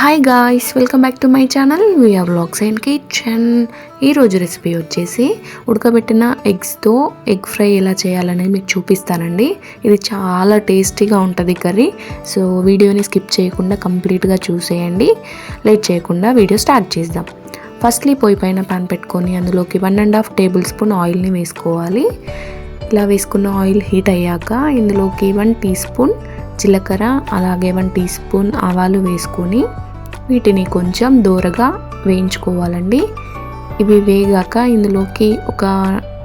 Hi guys welcome back to my channel VR blogs and kitchen ఈరోజు recipe వచ్చేసి ఉడకబెట్టిన ఎగ్స్తో egg fry ఎలా చేయాలనేది మీకు చూపిస్తానండి. ఇది చాలా టేస్టీగా ఉంటుంది కర్రీ. సో వీడియోని స్కిప్ చేయకుండా కంప్లీట్గా చూసేయండి. లేట్ చేయకుండా వీడియో స్టార్ట్ చేద్దాం. ఫస్ట్లీ పొయ్యి పైన పాన్ పెట్టుకొని అందులోకి one and half tablespoon ఆయిల్ని వేసుకోవాలి. ఇలా వేసుకున్న ఆయిల్ హీట్ అయ్యాక ఇందులోకి వన్ టీ స్పూన్ జీలకర్ర అలాగే వన్ టీ స్పూన్ ఆవాలు వేసుకొని వీటిని కొంచెం దూరగా వేయించుకోవాలండి. ఇవి వేగాక ఇందులోకి ఒక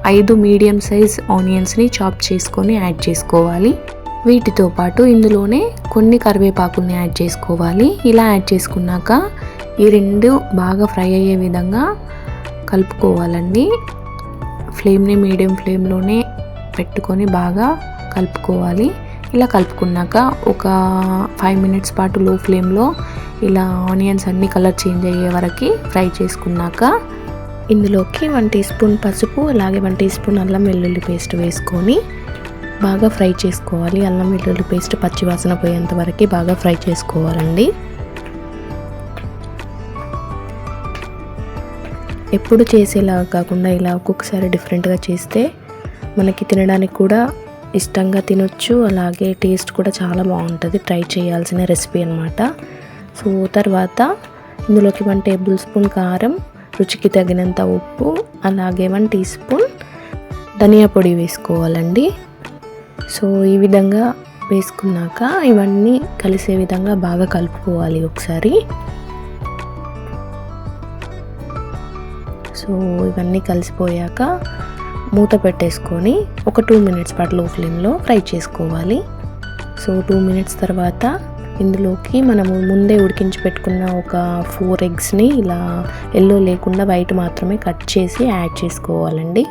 ఐదు మీడియం సైజ్ ఆనియన్స్ని చాప్ చేసుకొని యాడ్ చేసుకోవాలి. వీటితో పాటు ఇందులోనే కొన్ని కరివేపాకుల్ని యాడ్ చేసుకోవాలి. ఇలా యాడ్ చేసుకున్నాక ఈ రెండు బాగా ఫ్రై అయ్యే విధంగా కలుపుకోవాలండి. ఫ్లేమ్ని మీడియం ఫ్లేమ్లోనే పెట్టుకొని బాగా కలుపుకోవాలి. ఇలా కలుపుకున్నాక ఒక ఫైవ్ మినిట్స్ పాటు లో ఫ్లేమ్లో ఇలా ఆనియన్స్ అన్నీ కలర్ చేంజ్ అయ్యే వరకు ఫ్రై చేసుకున్నాక ఇందులోకి వన్ టీ స్పూన్ పసుపు అలాగే వన్ టీ స్పూన్ అల్లం వెల్లుల్లి పేస్ట్ వేసుకొని బాగా ఫ్రై చేసుకోవాలి. అల్లం వెల్లుల్లి పేస్ట్ పచ్చివాసన పోయేంత వరకు బాగా ఫ్రై చేసుకోవాలండి. ఎప్పుడు చేసేలా కాకుండా ఇలా ఒక్కొక్కసారి డిఫరెంట్గా చేస్తే మనకి తినడానికి కూడా ఇష్టంగా తినొచ్చు. అలాగే టేస్ట్ కూడా చాలా బాగుంటుంది. ట్రై చేయాల్సిన రెసిపీ అనమాట సో తర్వాత ఇందులోకి వన్ టేబుల్ స్పూన్ కారం రుచికి తగినంత ఉప్పు అలాగే వన్ టీ స్పూన్ ధనియా పొడి వేసుకోవాలండి. సో ఈ విధంగా వేసుకున్నాక ఇవన్నీ కలిసే విధంగా బాగా కలుపుకోవాలి ఒకసారి. సో ఇవన్నీ కలిసిపోయాక మూత పెట్టేసుకొని ఒక టూ మినిట్స్ పాటు లో ఫ్లేమ్లో ఫ్రై చేసుకోవాలి. సో టూ మినిట్స్ తర్వాత ఇందులోకి మనము ముందే ఉడికించి పెట్టుకున్న ఒక ఫోర్ ఎగ్స్ని ఇలా ఎల్లో లేకుండా వైట్ మాత్రమే కట్ చేసి యాడ్ చేసుకోవాలండి.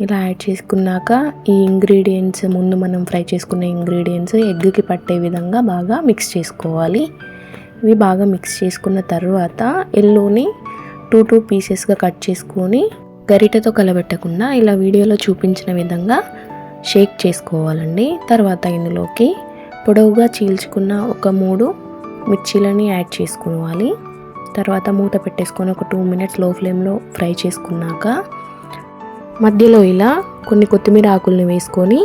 ఇలా యాడ్ చేసుకున్నాక ఈ ఇంగ్రీడియంట్స్ ముందు మనం ఫ్రై చేసుకున్న ఇంగ్రీడియంట్స్ ఎగ్కి పట్టే విధంగా బాగా మిక్స్ చేసుకోవాలి. ఇవి బాగా మిక్స్ చేసుకున్న తర్వాత ఎల్లోని టూ టూ పీసెస్గా కట్ చేసుకొని గరిటెతో కలబెట్టకుండా ఇలా వీడియోలో చూపించిన విధంగా షేక్ చేసుకోవాలండి. తర్వాత ఇందులోకి పొడవుగా చీల్చుకున్న ఒక మూడు మిర్చీలని యాడ్ చేసుకోవాలి. తర్వాత మూత పెట్టేసుకొని ఒక టూ మినిట్స్లో ఫ్లేమ్లో ఫ్రై చేసుకున్నాక మధ్యలో ఇలా కొన్ని కొత్తిమీర ఆకుల్ని వేసుకొని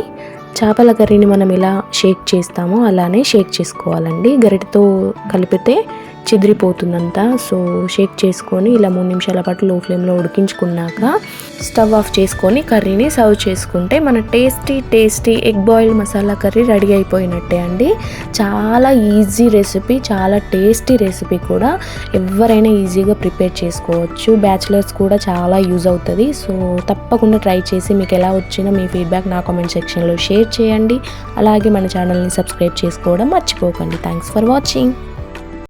చేపల కర్రీని మనం ఎలా షేక్ చేస్తామో అలానే షేక్ చేసుకోవాలండి. గరిటతో కలిపితే చెదిరిపోతుందంతా. సో షేక్ చేసుకొని ఇలా మూడు నిమిషాల పాటు లో ఫ్లేమ్లో ఉడికించుకున్నాక స్టవ్ ఆఫ్ చేసుకొని కర్రీని సర్వ్ చేసుకుంటే మన tasty tasty egg boil masala curry ready అయిపోయినట్టే అండి. చాలా ఈజీ రెసిపీ చాలా టేస్టీ రెసిపీ కూడా. ఎవరైనా ఈజీగా ప్రిపేర్ చేసుకోవచ్చు. బ్యాచిలర్స్ కూడా చాలా యూజ్ అవుతుంది. సో తప్పకుండా ట్రై చేసి మీకు ఎలా వచ్చినా మీ ఫీడ్బ్యాక్ నా కామెంట్ సెక్షన్లో షేర్ చేయండి. అలాగే మన ఛానల్ని సబ్స్క్రైబ్ చేసుకోవడం మర్చిపోకండి. Thanks for watching.